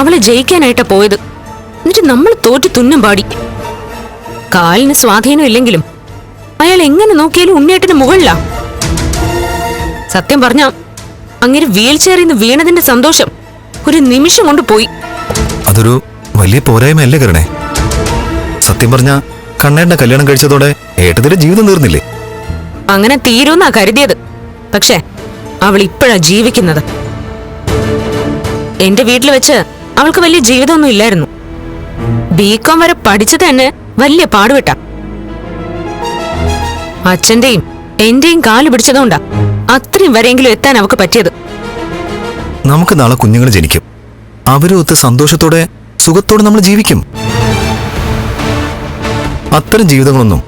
അവളെ ജയിക്കാനായിട്ടാ പോയത്. എന്നിട്ട് നമ്മൾ തോറ്റു തുന്നം പാടി. കാലിന് സ്വാധീനം ഇല്ലെങ്കിലും അയാൾ എങ്ങനെ നോക്കിയാലും ഉണ്ണിയേട്ടന് മുകളിലാ. സത്യം പറഞ്ഞ അങ്ങനെ വീൽ ചെയറിൽ നിന്ന് വീണതിന്റെ സന്തോഷം ഒരു നിമിഷം കൊണ്ട് പോയി. അതൊരു വലിയ പോരായ്മയല്ലേ കരണേ? സത്യം പറഞ്ഞ കണ്ണേട്ടനെ കല്യാണം കഴിച്ചതോടെ ഏട്ടത്തിന്റെ ജീവിതം തീർന്നില്ലേ? അങ്ങനെ തീരുമെന്നാ കരുതിയത്. പക്ഷേ അവൾ ഇപ്പോഴാ ജീവിക്കുന്നത്. എന്റെ വീട്ടിൽ വെച്ച് അവൾക്ക് വലിയ ജീവിതമൊന്നും ഇല്ലായിരുന്നു. ബികോം വരെ പഠിച്ചത് തന്നെ വലിയ പാടുപെട്ട. അച്ഛന്റെയും എന്റെയും കാൽ പിടിച്ചതുകൊണ്ടാ അത്രയും വരെയെങ്കിലും എത്താൻ അവക്ക് പറ്റിയത്. നമുക്ക് നാളെ കുഞ്ഞുങ്ങൾ ജനിക്കും. അവരൊത്ത് സന്തോഷത്തോടെ സുഖത്തോടെ നമ്മൾ ജീവിക്കും. അത്തരം ജീവിതങ്ങളൊന്നും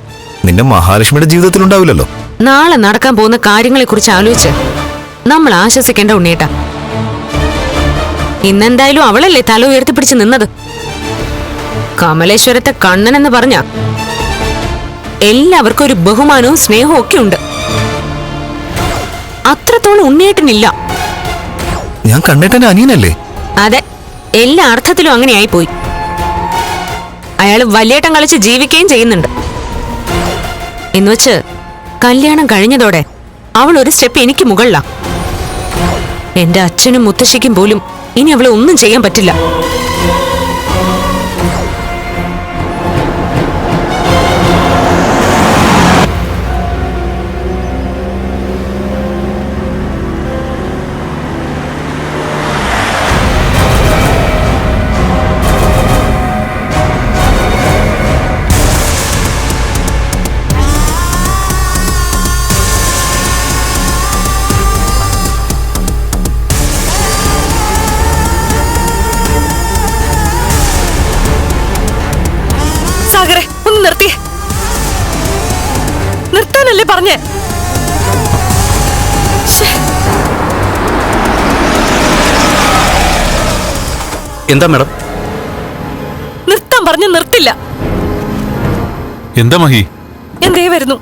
നിന്റെ മഹാലക്ഷ്മിയുടെ ജീവിതത്തിൽ ഉണ്ടാവില്ലല്ലോ നാളെ നടക്കാൻ പോകുന്ന കാര്യങ്ങളെ കുറിച്ച് ആലോചിച്ച് നമ്മൾ ആശ്വസിക്കേണ്ട ഉണ്ണേട്ട ഇന്നെന്തായാലും അവളല്ലേ തല ഉയർത്തിപ്പിടിച്ച് നിന്നത്? കമലേശ്വരത്തെ കണ്ണൻ എന്ന് പറഞ്ഞ എല്ലാവർക്കും ഒരു ബഹുമാനവും സ്നേഹവും ഒക്കെ ഉണ്ട്. അത്രത്തോളം ഉണ്ണിയേട്ടനില്ല. ഞാൻ കണ്ണേട്ടന്റെ അനിയനല്ലേ? അതെ എല്ലാ അർത്ഥത്തിലും അങ്ങനെ പോയി അയാൾ വലിയേട്ടം കളിച്ച് ജീവിക്കുകയും ചെയ്യുന്നുണ്ട്. എന്നുവെച്ച് കല്യാണം കഴിഞ്ഞതോടെ അവൾ ഒരു സ്റ്റെപ്പ് എനിക്ക് മുകളിലാ. എന്റെ അച്ഛനും മുത്തശ്ശിക്കും പോലും ഇനി അവളെ ഒന്നും ചെയ്യാൻ പറ്റില്ല. പറഞ്ഞേ. എന്താ മാഡം? നിർത്താൻ പറഞ്ഞ് നിർത്തില്ല. എന്താ മഹി? എന്തേ വരുന്നു?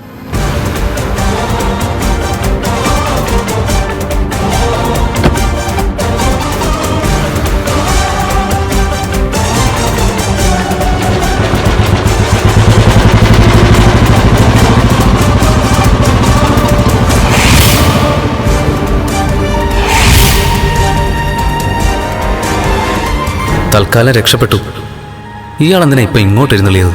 തൽക്കാലം രക്ഷപ്പെട്ടു. ഇയാൾ എന്തിനാ ഇപ്പൊ ഇങ്ങോട്ട് എഴുന്നള്ളിയത്?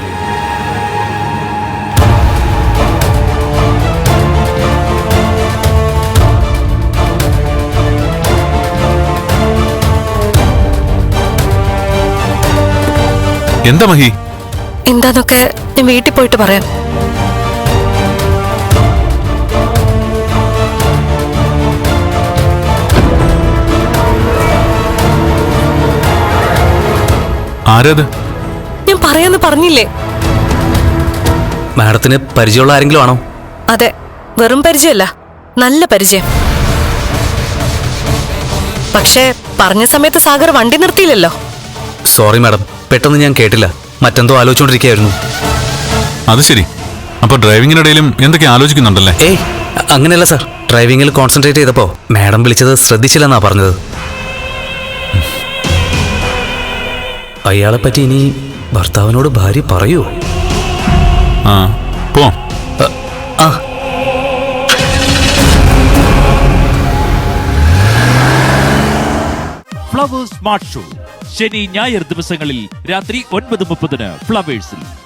എന്താ മഹി? എന്താന്നൊക്കെ ഞാൻ വീട്ടിൽ പോയിട്ട് പറയാം. ആരത്? ഞാൻ പറയാന്ന് പറഞ്ഞില്ലേ? മാഡത്തിന് പരിചയമുള്ള ആരെങ്കിലും ആണോ? അതെ വെറും പരിചയമല്ല നല്ല പരിചയം. പക്ഷേ പറഞ്ഞ സമയത്ത് സാഗർ വണ്ടി നിർത്തിയില്ലല്ലോ. സോറി മാഡം പെട്ടെന്ന് ഞാൻ കേട്ടില്ല. മറ്റെന്തോ ആലോചിച്ചുകൊണ്ടിരിക്കുകയായിരുന്നു അത് ശരി. അപ്പൊ ഡ്രൈവിംഗിനിടയിലും എന്തൊക്കെ ആലോചിക്കുന്നുണ്ടല്ലേ? ഏയ് അങ്ങനെയല്ല സാർ. ഡ്രൈവിങ്ങിൽ കോൺസെൻട്രേറ്റ് ചെയ്തപ്പോ മാഡം വിളിച്ചത് ശ്രദ്ധിച്ചില്ലെന്നാ പറഞ്ഞത്. അയാളെ പറ്റി ഇനി ഭർത്താവിനോട് ഭാര്യ പറയൂ. ആ പോ. ആ. Flowers smart show. ശനി ഞായർ ദിവസങ്ങളിൽ രാത്രി ഒൻപത് മുപ്പതിന് ഫ്ലവേഴ്സിൽ.